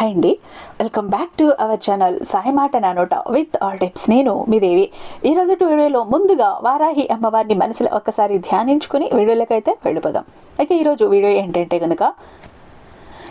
Hi అండి welcome back to our channel Sai మాట నానోట విత్ ఆల్ టిప్స్ నేను మీ దేవి. ఈరోజు వీడియోలో ముందుగా వారాహి అమ్మవారిని మనసులో ఒక్కసారి ధ్యానించుకుని వీడియోలకైతే వెళ్ళిపోదాం. అయితే ఈరోజు వీడియో ఏంటంటే కనుక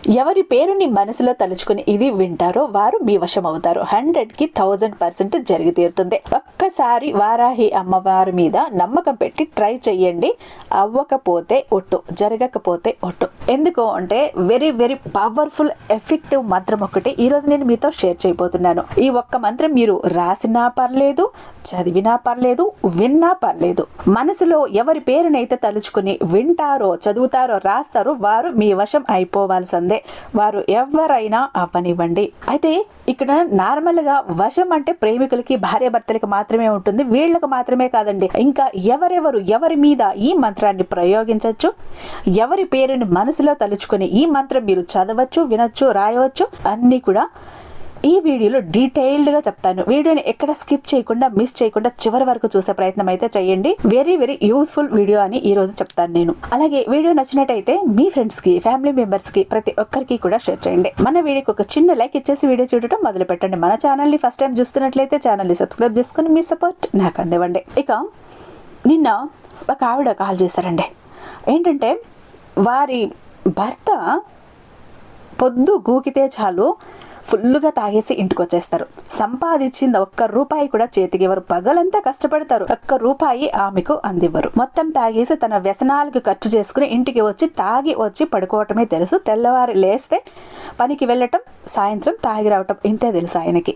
ఎవరి పేరుని మనసులో తలుచుకుని ఇది వింటారో వారు మీ వశం అవుతారు హండ్రెడ్కి థౌజండ్ పర్సెంట్ జరిగి తీరుతుంది. ఒక్కసారి వారాహి అమ్మవారి మీద నమ్మకం పెట్టి ట్రై చెయ్యండి. అవ్వకపోతే ఒట్టు జరగకపోతే ఒట్టు. ఎందుకు అంటే వెరీ వెరీ పవర్ఫుల్ ఎఫెక్టివ్ మంత్రం ఒకటి ఈ రోజు నేను మీతో షేర్ చేయబోతున్నాను. ఈ ఒక్క మంత్రం మీరు రాసినా పర్లేదు చదివినా పర్లేదు విన్నా పర్లేదు. మనసులో ఎవరి పేరునైతే తలుచుకుని వింటారో చదువుతారో రాస్తారో వారు మీ వశం అయిపోవాల్సింది. వారు ఎవరైనా అవ్వనివ్వండి. అయితే ఇక్కడ నార్మల్గా వశం అంటే ప్రేమికులకి భార్యాభర్తలకి మాత్రమే ఉంటుంది. వీళ్ళకి మాత్రమే కాదండి. ఇంకా ఎవరెవరు ఎవరి మీద ఈ మంత్రాన్ని ప్రయోగించవచ్చు ఎవరి పేరుని మనసులో తలుచుకుని ఈ మంత్రం మీరు చదవచ్చు వినొచ్చు రాయవచ్చు? అన్నీ కూడా ఈ వీడియోలో డీటెయిల్డ్గా చెప్తాను. వీడియోని ఎక్కడ స్కిప్ చేయకుండా మిస్ చేయకుండా చివరి వరకు చూసే ప్రయత్నం అయితే చేయండి. వెరీ వెరీ యూస్ఫుల్ వీడియో అని ఈ రోజు చెప్తాను నేను. అలాగే వీడియో నచ్చినట్టయితే మీ ఫ్రెండ్స్కి ఫ్యామిలీ మెంబర్స్కి ప్రతి ఒక్కరికి కూడా షేర్ చేయండి. మన వీడియోకి ఒక చిన్న లైక్ ఇచ్చేసి వీడియో చూడటం మొదలు పెట్టండి మన ఛానల్ని ఫస్ట్ టైం చూస్తున్నట్లయితే ఛానల్ని సబ్స్క్రైబ్ చేసుకుని మీ సపోర్ట్ నాకు అందివ్వండి. ఇక నిన్న ఒక ఆవిడ కాల్ చేశారండి. ఏంటంటే వారి భర్త పొద్దు గూకితే చాలు ఫుల్గా తాగేసి ఇంటికి వచ్చేస్తారు సంపాదించింది ఒక్క రూపాయి కూడా చేతికి ఇవ్వరు పగలంతా కష్టపడతారు. ఒక్క రూపాయి ఆమెకు అందివ్వరు. మొత్తం తాగేసి తన వ్యసనాలకు ఖర్చు చేసుకుని ఇంటికి వచ్చి తాగి వచ్చి పడుకోవటమే తెలుసు. తెల్లవారు లేస్తే పనికి వెళ్ళటం సాయంత్రం తాగి రావటం ఇంతే తెలుసు ఆయనకి.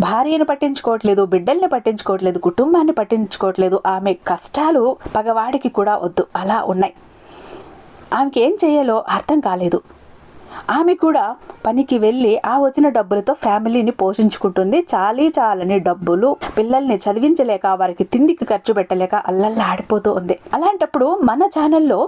భార్యను పట్టించుకోవట్లేదు బిడ్డల్ని పట్టించుకోవట్లేదు కుటుంబాన్ని పట్టించుకోవట్లేదు. ఆమె కష్టాలు పగవాడికి కూడా వద్దు. అలా ఉన్నాయి. ఆమెకి ఏం చేయాలో అర్థం కాలేదు. ఆమె కూడా పనికి వెళ్ళి ఆ వచ్చిన డబ్బులతో ఫ్యామిలీని పోషించుకుంటుంది. చాలీ చాలని డబ్బులు పిల్లల్ని చదివించలేక వారికి తిండికి ఖర్చు పెట్టలేక అల్లల్లా ఆడిపోతూ ఉంది అలాంటప్పుడు మన ఛానల్లో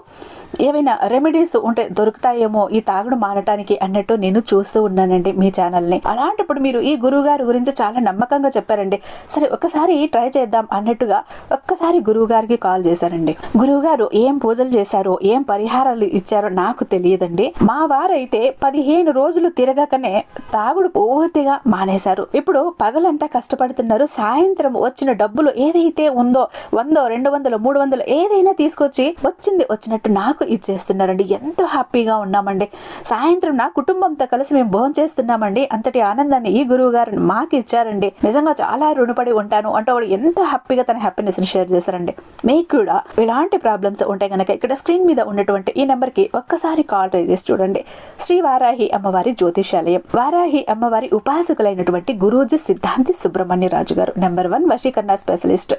ఏవైనా రెమెడీస్ ఉంటే దొరుకుతాయేమో ఈ తాగుడు మానటానికి అన్నట్టు నేను చూస్తూ ఉన్నానండి మీ ఛానల్ని. అలాంటప్పుడు మీరు ఈ గురువు గారి గురించి చాలా నమ్మకంగా చెప్పారండి. సరే ఒకసారి ట్రై చేద్దాం అన్నట్టుగా ఒక్కసారి గురువు గారికి కాల్ చేశారండి. గురువు గారు ఏం పూజలు చేశారో ఏం పరిహారాలు ఇచ్చారో నాకు తెలియదండి. మా వారైతే పదిహేను రోజులు తిరగకనే తాగుడు పూర్తిగా మానేశారు. ఇప్పుడు పగలంతా కష్టపడుతున్నారు. సాయంత్రం వచ్చిన డబ్బులు ఏదైతే ఉందో వందో రెండు వందలు మూడు వందలు ఏదైనా తీసుకొచ్చి వచ్చింది వచ్చినట్టు నాకు ఇచ్చేస్తున్నారండి. ఎంతో హ్యాపీగా ఉన్నామండి. సాయంత్రం నా కుటుంబంతో కలిసి మేము భోజనం చేస్తున్నామండి. అంతటి ఆనందాన్ని ఈ గురువు గారు మాకు ఇచ్చారండి. నిజంగా చాలా రుణపడి ఉంటాను అంటే వాడు ఎంతో హ్యాపీగా తన హ్యాపీనెస్ని షేర్ చేశారండి. మీకు కూడా ఇలాంటి ప్రాబ్లమ్స్ ఉంటాయి కనుక ఇక్కడ స్క్రీన్ మీద ఉన్నటువంటి ఈ నెంబర్కి ఒక్కసారి కాల్ ట్రై చేసి చూడండి. శ్రీ వారాహి అమ్మవారి జ్యోతిషాలయం. వారాహి అమ్మవారి ఉపాసకులైనటువంటి గురూజీ సిద్ధాంతి సుబ్రహ్మణ్య రాజు గారు నెంబర్ వన్ వశీకరణ స్పెషలిస్ట్.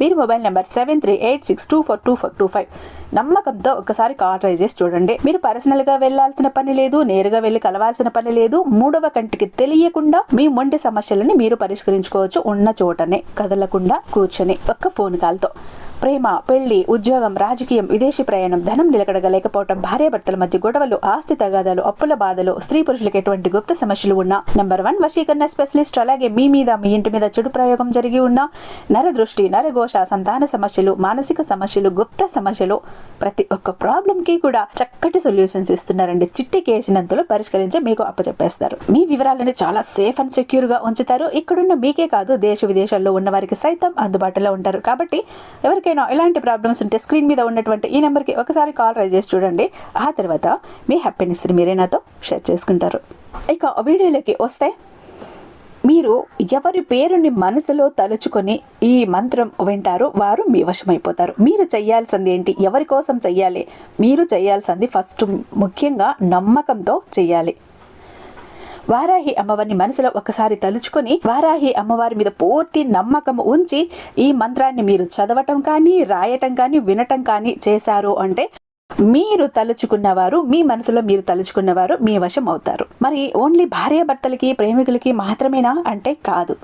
వీరి mobile number seven three eight six two four two four two five. నమ్మకంతో ఒకసారి కాల్ ట్రై చేసి చూడండి. మీరు పర్సనల్గా వెళ్ళాల్సిన పని లేదు నేరుగా వెళ్ళి కలవాల్సిన పని లేదు మూడవ కంటికి తెలియకుండా మీ మొండి సమస్యలని మీరు పరిష్కరించుకోవచ్చు ఉన్న చోటనే కదలకుండా కూర్చొని ఒక్క ఫోన్ కాల్తో. ప్రేమ పెళ్ళి ఉద్యోగం రాజకీయం విదేశీ ప్రయాణం ధనం నిలకడగలేకపోవటం భార్యాభర్తల మధ్య గొడవలు ఆస్తి తగాదాలు అప్పుల బాధలు స్త్రీ పురుషులకు ఎటువంటి గుప్త సమస్యలు ఉన్నా నెంబర్ వన్ వశీకరణ స్పెషలిస్ట్ అలాగే మీ మీద మీ ఇంటి మీద చెడు ప్రయోగం జరిగి ఉన్న నరదృష్టి నరఘోష సంతాన సమస్యలు మానసిక సమస్యలు గుప్త సమస్యలు ప్రతి ఒక్క ప్రాబ్లం కి కూడా చక్కటి సొల్యూషన్స్ ఇస్తున్నారండి. చిట్టి కేసినంతలో పరిష్కరించి మీకు అప్పచెప్పేస్తారు. మీ వివరాలను చాలా సేఫ్ అండ్ సెక్యూర్గా ఉంచుతారు. ఇక్కడున్న మీకే కాదు దేశ విదేశాల్లో ఉన్న వారికి సైతం అందుబాటులో ఉంటారు. కాబట్టి ఎవరికైనా ఎలాంటి ప్రాబ్లమ్స్ ఉంటే స్క్రీన్ మీద ఉన్నటువంటి ఈ నెంబర్కి ఒకసారి కాల్ రైజ్ చేసి చూడండి. ఆ తర్వాత మీ హ్యాపీనెస్ని మీరే నాతో షేర్ చేసుకుంటారు. ఇక వీడియోలోకి వస్తే మీరు ఎవరి పేరుని మనసులో తలుచుకొని ఈ మంత్రం వింటారో వారు మీ వశమైపోతారు. మీరు చేయాల్సింది ఏంటి? ఎవరి కోసం చెయ్యాలి మీరు చేయాల్సింది ఫస్ట్ ముఖ్యంగా నమ్మకంతో చేయాలి. వారాహి అమ్మవారిని మనసులో ఒకసారి తలుచుకొని వారాహి అమ్మవారి మీద పూర్తి నమ్మకం ఉంచి ఈ మంత్రాన్ని మీరు చదవటం కానీ రాయటం కానీ వినటం కానీ చేశారు అంటే మీరు తలుచుకున్నవారు మీ మనసులో మీరు తలుచుకున్నవారు మీ వశం అవుతారు. మరి ఓన్లీ భార్యాభర్తలకి ప్రేమికులకి మాత్రమేనా? అంటే కాదు.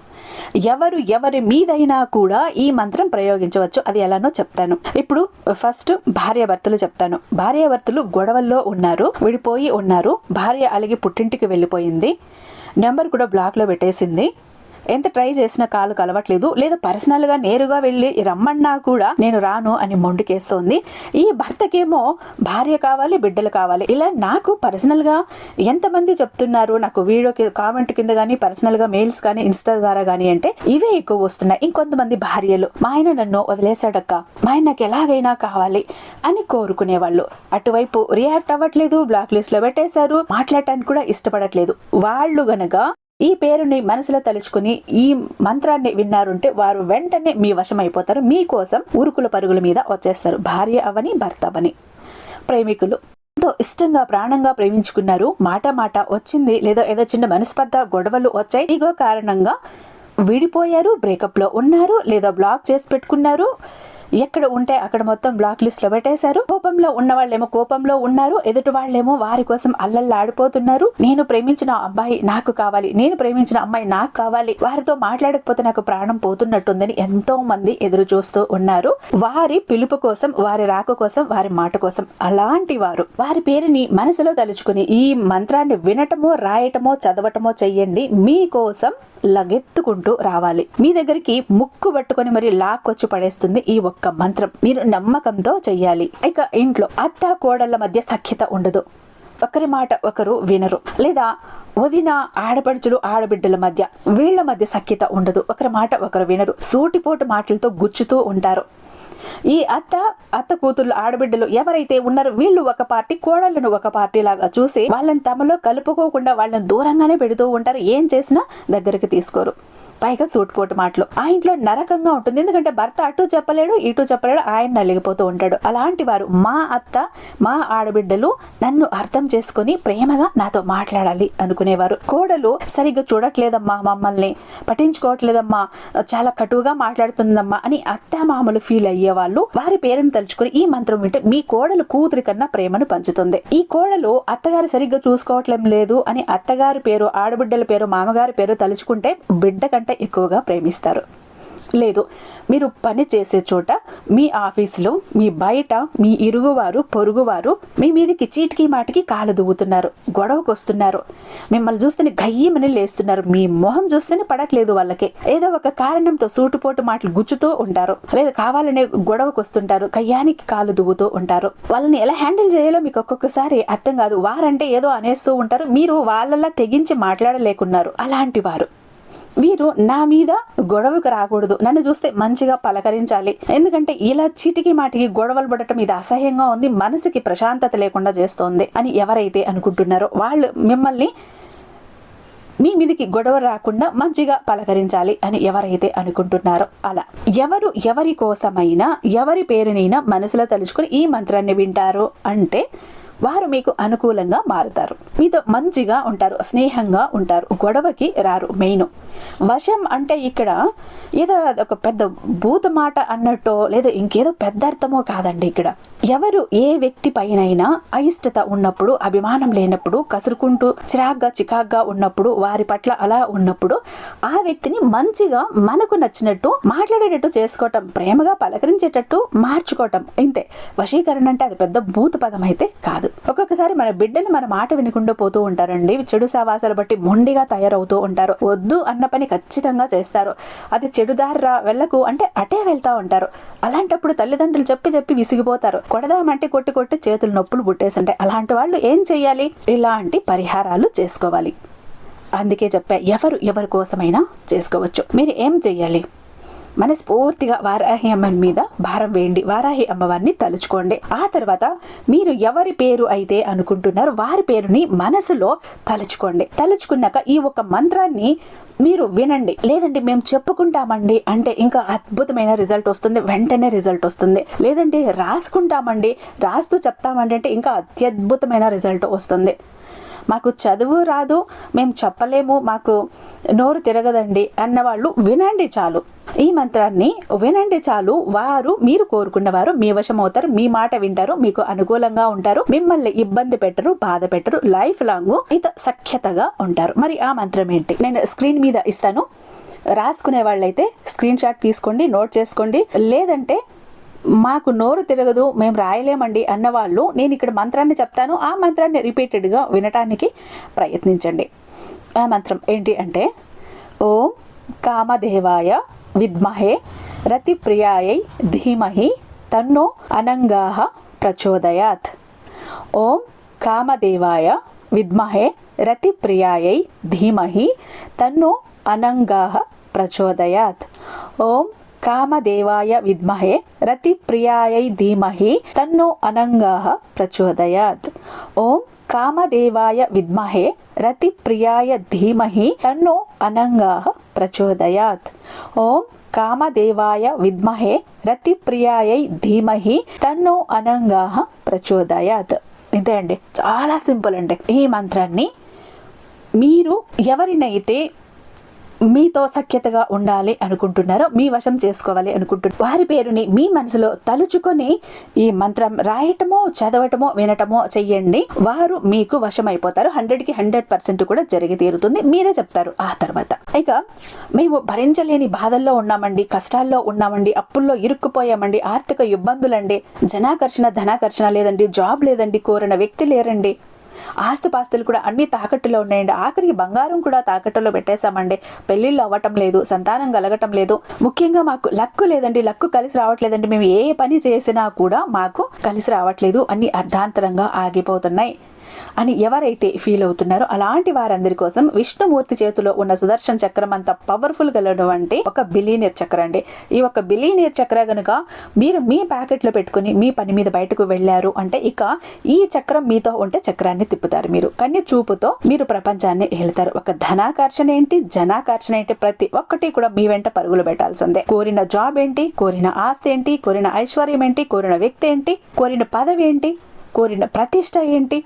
ఎవరు ఎవరి మీదైనా కూడా ఈ మంత్రం ప్రయోగించవచ్చు. అది ఎలానో చెప్తాను. ఇప్పుడు ఫస్ట్ భార్యాభర్తలు చెప్తాను. భార్యాభర్తలు గొడవల్లో ఉన్నారు విడిపోయి ఉన్నారు. భార్య అలిగి పుట్టింటికి వెళ్ళిపోయింది. నెంబర్ కూడా బ్లాక్లో పెట్టేసింది. ఎంత ట్రై చేసినా కాలు కలవట్లేదు. లేదా పర్సనల్గా నేరుగా వెళ్ళి రమ్మన్నా కూడా నేను రాను అని మొండికేస్తోంది. ఈ భర్తకేమో భార్య కావాలి బిడ్డలు కావాలి. ఇలా నాకు పర్సనల్గా ఎంతమంది చెప్తున్నారు? నాకు వీడియో కామెంట్ కింద కానీ పర్సనల్గా మెయిల్స్ కానీ ఇన్స్టా ద్వారా కానీ అంటే ఇవే ఎక్కువ వస్తున్నాయి. ఇంకొంతమంది భార్యలు మా ఆయన నన్ను వదిలేశాడక్క. మా ఆయన నాకు ఎలాగైనా కావాలి అని కోరుకునేవాళ్ళు. అటువైపు రియాక్ట్ అవ్వట్లేదు బ్లాక్ లిస్ట్లో పెట్టేశారు మాట్లాడటానికి కూడా ఇష్టపడట్లేదు. వాళ్ళు గనక ఈ పేరుని మనసులో తలుచుకుని ఈ మంత్రాన్ని విన్నారుంటే వారు వెంటనే మీ వశమైపోతారు. మీకోసం ఉరుకుల పరుగుల మీద వచ్చేస్తారు. భార్య అవని భర్త అవని. ప్రేమికులు ఎంతో ఇష్టంగా ప్రాణంగా ప్రేమించుకున్నారు. మాట మాట వచ్చింది. లేదా ఏదో చిన్న మనస్పర్ధ గొడవలు వచ్చాయి. ఇగో కారణంగా విడిపోయారు. బ్రేకప్లో ఉన్నారు. లేదా బ్లాక్ చేసి పెట్టుకున్నారు. ఎక్కడ ఉంటే అక్కడ మొత్తం బ్లాక్ లిస్ట్లో పెట్టేశారు. కోపంలో ఉన్న వాళ్ళేమో కోపంలో ఉన్నారు. ఎదుటి వాళ్ళేమో వారి కోసం అల్లల్లాడిపోతున్నారు. నేను ప్రేమించిన అబ్బాయి నాకు కావాలి. నేను ప్రేమించిన అమ్మాయి నాకు కావాలి. వారితో మాట్లాడకపోతే నాకు ప్రాణం పోతున్నట్టుందని ఎంతో మంది ఎదురు చూస్తూ ఉన్నారు. వారి పిలుపు కోసం వారి రాక కోసం వారి మాట కోసం అలాంటి వారు. వారి పేరుని మనసులో తలుచుకుని ఈ మంత్రాన్ని వినటమో రాయటమో చదవటమో చెయ్యండి. మీకోసం లగెత్తుకుంటూ రావాలి. మీ దగ్గరికి ముక్కు పట్టుకొని మరి లాక్కొచ్చి పడేస్తుంది ఈ ఒక్క మంత్రం. మీరు నమ్మకంతో చెయ్యాలి. ఇక ఇంట్లో అత్త కోడళ్ళ మధ్య సఖ్యత ఉండదు. ఒకరి మాట ఒకరు వినరు. లేదా వదిన ఆడపడుచులు ఆడబిడ్డల మధ్య వీళ్ళ మధ్య సఖ్యత ఉండదు. ఒకరి మాట ఒకరు వినరు. సూటిపోటు మాటలతో గుచ్చుతూ ఉంటారు. ఈ అత్త అత్త కూతుర్లు ఆడబిడ్డలు ఎవరైతే ఉన్నారో వీళ్ళు ఒక పార్టీ కోడళ్ళను ఒక పార్టీ లాగా చూసి వాళ్ళని తమలో కలుపుకోకుండా వాళ్ళని దూరంగానే పెడుతూ ఉంటారు. ఏం చేసినా దగ్గరికి తీసుకోరు. పైగా సూటుపోటు మాటలు. ఆ ఇంట్లో నరకంగా ఉంటుంది. ఎందుకంటే భర్త అటు చెప్పలేడు ఇటు చెప్పలేడు ఆయన నలిగిపోతూ ఉంటాడు. అలాంటి వారు మా అత్త మా ఆడబిడ్డలు నన్ను అర్థం చేసుకొని ప్రేమగా నాతో మాట్లాడాలి అనుకునేవారు. కోడలు సరిగ్గా చూడట్లేదమ్మా మమ్మల్ని. పట్టించుకోవట్లేదమ్మా. చాలా కటువుగా మాట్లాడుతుందమ్మా అని అత్త మామలు ఫీల్ అయ్యేవాళ్ళు. వారి పేరును తలుచుకుని ఈ మంత్రం వింటే మీ కోడలు కూతురి కన్నా ప్రేమను పంచుతుంది. ఈ కోడలు అత్తగారు సరిగ్గా చూసుకోవట్లేం లేదు అని అత్తగారి పేరు ఆడబిడ్డల పేరు మామగారి పేరు తలుచుకుంటే బిడ్డ కంటే ఎక్కువగా ప్రేమిస్తారు. లేదు మీరు పని చేసే చోట మీ ఆఫీసులో మీ బయట మీ ఇరుగువారు పొరుగువారు మీ మీదకి చీటికి మాటికి కాలు దువ్వుతున్నారు గొడవకు వస్తున్నారు. మిమ్మల్ని చూస్తేనే గయ్యమని లేస్తున్నారు. మీ మొహం చూస్తేనే పడట్లేదు వాళ్ళకి. ఏదో ఒక కారణంతో సూటుపోటు మాటలు గుచ్చుతూ ఉంటారు. లేదా కావాలనే గొడవకు వస్తుంటారు. కయ్యానికి కాలు దువ్వుతూ ఉంటారు. వాళ్ళని ఎలా హ్యాండిల్ చేయాలో మీకు ఒక్కొక్కసారి అర్థం కాదు. వారంటే ఏదో అనేస్తూ ఉంటారు. మీరు వాళ్ళలా తెగించి మాట్లాడలేకున్నారు. అలాంటి వారు. వీరు నా మీద గొడవకు రాకూడదు. నన్ను చూస్తే మంచిగా పలకరించాలి. ఎందుకంటే ఇలా చీటికి మాటికి గొడవలు పడటం ఇది అసహ్యంగా ఉంది మనసుకి ప్రశాంతత లేకుండా చేస్తోంది అని ఎవరైతే అనుకుంటున్నారో వాళ్ళు మిమ్మల్ని మీ మీదికి గొడవ రాకుండా మంచిగా పలకరించాలి అని ఎవరైతే అనుకుంటున్నారో అలా. ఎవరు ఎవరి కోసమైనా ఎవరి పేరునైనా మనసులో తలుచుకుని ఈ మంత్రాన్ని వింటారు అంటే వారు మీకు అనుకూలంగా మారుతారు. మీతో మంచిగా ఉంటారు స్నేహంగా ఉంటారు గొడవకి రారు మెయిన్. వశం అంటే ఇక్కడ ఏదో ఒక పెద్ద భూత మాట అన్నట్టో లేదా ఇంకేదో పెద్ద అర్థమో కాదండి ఇక్కడ. ఎవరు ఏ వ్యక్తి పైనైనా అయిష్టత ఉన్నప్పుడు అభిమానం లేనప్పుడు కసురుకుంటూ చిరాగ్గా చికాగ్గా ఉన్నప్పుడు వారి పట్ల అలా ఉన్నప్పుడు ఆ వ్యక్తిని మంచిగా మనకు నచ్చినట్టు మాట్లాడేటట్టు చేసుకోవటం ప్రేమగా పలకరించేటట్టు మార్చుకోవటం. ఇంతే. వశీకరణ అంటే అది పెద్ద భూత పదం అయితే కాదు. ఒక్కొక్కసారి మన బిడ్డలు మన మాట వినకుండా పోతూ ఉంటారండి. చెడు సావాసాలు బట్టి మొండిగా తయారవుతూ ఉంటారు. వద్దు అన్న పని ఖచ్చితంగా చేస్తారు. అది చెడుదారి వెళ్ళకు అంటే అటే వెళ్తా ఉంటారు. అలాంటప్పుడు తల్లిదండ్రులు చెప్పి చెప్పి విసిగిపోతారు. కొడదామంటే కొట్టి కొట్టి చేతులు నొప్పులు పుట్టేసింటాయి అలాంటి వాళ్ళు ఏం చెయ్యాలి? ఇలాంటి పరిహారాలు చేసుకోవాలి. అందుకే చెప్పా ఎవరు ఎవరి కోసమైనా చేసుకోవచ్చు. మీరు ఏం చెయ్యాలి? మనస్ఫూర్తిగా వారాహి అమ్మని మీద భారం వేయండి. వారాహి అమ్మవారిని తలుచుకోండి. ఆ తర్వాత మీరు ఎవరి పేరు అయితే అనుకుంటున్నారో వారి పేరుని మనసులో తలుచుకోండి. తలుచుకున్నాక ఈ ఒక మంత్రాన్ని మీరు వినండి. లేదంటే మేము చెప్పుకుంటామండి అంటే ఇంకా అద్భుతమైన రిజల్ట్ వస్తుంది. వెంటనే రిజల్ట్ వస్తుంది. లేదంటే రాసుకుంటామండి. రాస్తూ చెప్తామండి అంటే ఇంకా అత్యద్భుతమైన రిజల్ట్ వస్తుంది. మాకు చదువు రాదు మేము చెప్పలేము మాకు నోరు తిరగదండి అన్నవాళ్ళు వినండి చాలు. ఈ మంత్రాన్ని వినండి చాలు. వారు మీరు కోరుకున్న వారు మీ వశం అవుతారు మీ మాట వింటారు మీకు అనుకూలంగా ఉంటారు మిమ్మల్ని ఇబ్బంది పెట్టరు బాధ పెట్టరు లైఫ్ లాంగ్ ఇత సఖ్యతగా ఉంటారు. మరి ఆ మంత్రం ఏంటి? నేను స్క్రీన్ మీద ఇస్తాను. రాసుకునే వాళ్ళైతే స్క్రీన్ షాట్ తీసుకోండి నోట్ చేసుకోండి. లేదంటే మాకు నోరు తిరగదు మేము రాయలేమండి అన్నవాళ్ళు. నేను ఇక్కడ మంత్రాన్ని చెప్తాను. ఆ మంత్రాన్ని రిపీటెడ్గా వినటానికి ప్రయత్నించండి. ఆ మంత్రం ఏంటి అంటే ఓం కామదేవాయ విద్మహే రతిప్రియాయై ధీమహి తన్నో అనంగాహ ప్రచోదయాత్. ఓం కామదేవాయ విద్మహే రతిప్రియాయై ధీమహి తన్నో అనంగాహ ప్రచోదయాత్. ఓం కామదేవాయ విద్మహే రతిప్రియాయై ధీమహి తన్నో అనంగా ప్రచోదయాత్. ఓం కామదేవాయ విద్మహే రతిప్రియాయ ధీమహి తన్నో అనంగా ప్రచోదయాత్. ఓం కామదేవాయ విద్మహే రతిప్రియాయై ధీమహి తన్నో అనంగా ప్రచోదయాత్. ఇదే అండి చాలా సింపుల్ అండి ఈ మంత్రాన్ని. మీరు ఎవరినైతే మీతో సఖ్యతగా ఉండాలి అనుకుంటున్నారో మీ వశం చేసుకోవాలి అనుకుంటున్నారు వారి పేరుని మీ మనసులో తలుచుకొని ఈ మంత్రం రాయటమో చదవటమో వినటమో చెయ్యండి. వారు మీకు వశమైపోతారు. హండ్రెడ్కి హండ్రెడ్ పర్సెంట్ కూడా జరిగి తీరుతుంది. మీరే చెప్తారు ఆ తర్వాత. ఇక మేము భరించలేని బాధల్లో ఉన్నామండి కష్టాల్లో ఉన్నామండి అప్పుల్లో ఇరుక్కుపోయామండి ఆర్థిక ఇబ్బందులండి జనాకర్షణ ధనాకర్షణ లేదండి జాబ్ లేదండి కోరిన వ్యక్తి లేరండి. ఆస్తిపాస్తులు కూడా అన్ని తాకట్టులో ఉన్నాయండి. ఆఖరికి బంగారం కూడా తాకట్టులో పెట్టేశామండి. పెళ్ళిళ్ళు అవ్వటం లేదు సంతానం కలగటం లేదు. ముఖ్యంగా మాకు లక్కు లేదండి. లక్కు కలిసి రావట్లేదండి. మేము ఏ పని చేసినా కూడా మాకు కలిసి రావట్లేదు. అన్ని అర్ధాంతరంగా ఆగిపోతున్నాయి అని ఎవరైతే ఫీల్ అవుతున్నారో అలాంటి వారందరి కోసం విష్ణుమూర్తి చేతిలో ఉన్న సుదర్శన్ చక్రం అంత పవర్ఫుల్ గలటువంటి ఒక బిలీనియర్ చక్రం అండి ఈ ఒక బిలీనియర్ చక్ర గనుక మీరు మీ ప్యాకెట్లో పెట్టుకుని మీ పని మీద బయటకు వెళ్ళారు అంటే ఇక ఈ చక్రం మీతో ఉంటే చక్రాన్ని తిప్పుతారు మీరు. కన్య చూపుతో మీరు ప్రపంచాన్ని వెళ్తారు ఒక ధనాకర్షణ ఏంటి? జనాకర్షణ ఏంటి? ప్రతి ఒక్కటి కూడా మీ వెంట పరుగులు పెట్టాల్సిందే. కోరిన జాబ్ ఏంటి? కోరిన ఆస్తి ఏంటి? కోరిన ఐశ్వర్యం ఏంటి? కోరిన వ్యక్తి ఏంటి? కోరిన పదవి ఏంటి? కోరిన ప్రతిష్ట ఏంటి?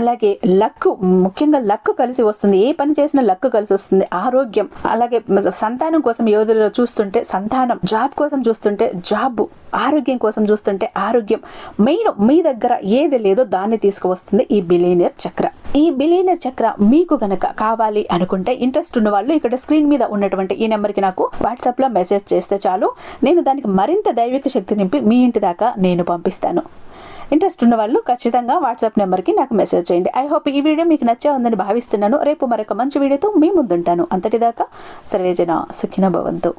అలాగే లక్కు ముఖ్యంగా లక్కు కలిసి వస్తుంది. ఏ పని చేసినా లక్కు కలిసి వస్తుంది. ఆరోగ్యం. అలాగే సంతానం కోసం యోధులు చూస్తుంటే సంతానం జాబ్ కోసం చూస్తుంటే జాబ్ ఆరోగ్యం కోసం చూస్తుంటే ఆరోగ్యం. మెయిన్ మీ దగ్గర ఏది లేదో దాన్ని తీసుకువస్తుంది ఈ బిలీనియర్ చక్ర. ఈ బిలీనియర్ చక్ర మీకు గనక కావాలి అనుకుంటే ఇంట్రెస్ట్ ఉన్న వాళ్ళు ఇక్కడ స్క్రీన్ మీద ఉన్నటువంటి ఈ నెంబర్కి నాకు వాట్సాప్లో మెసేజ్ చేస్తే చాలు. నేను దానికి మరింత దైవిక శక్తి నింపి మీ ఇంటి దాకా నేను పంపిస్తాను. ఇంట్రెస్ట్ ఉన్న వాళ్ళు ఖచ్చితంగా వాట్సాప్ నెంబర్కి నాకు మెసేజ్ చేయండి. ఐ హోప్ ఈ వీడియో మీకు నచ్చే ఉందని భావిస్తున్నాను. రేపు మరొక మంచి వీడియోతో మీ ముందుంటాను. అంతటిదాకా సర్వేజన సుఖిన భవంతు.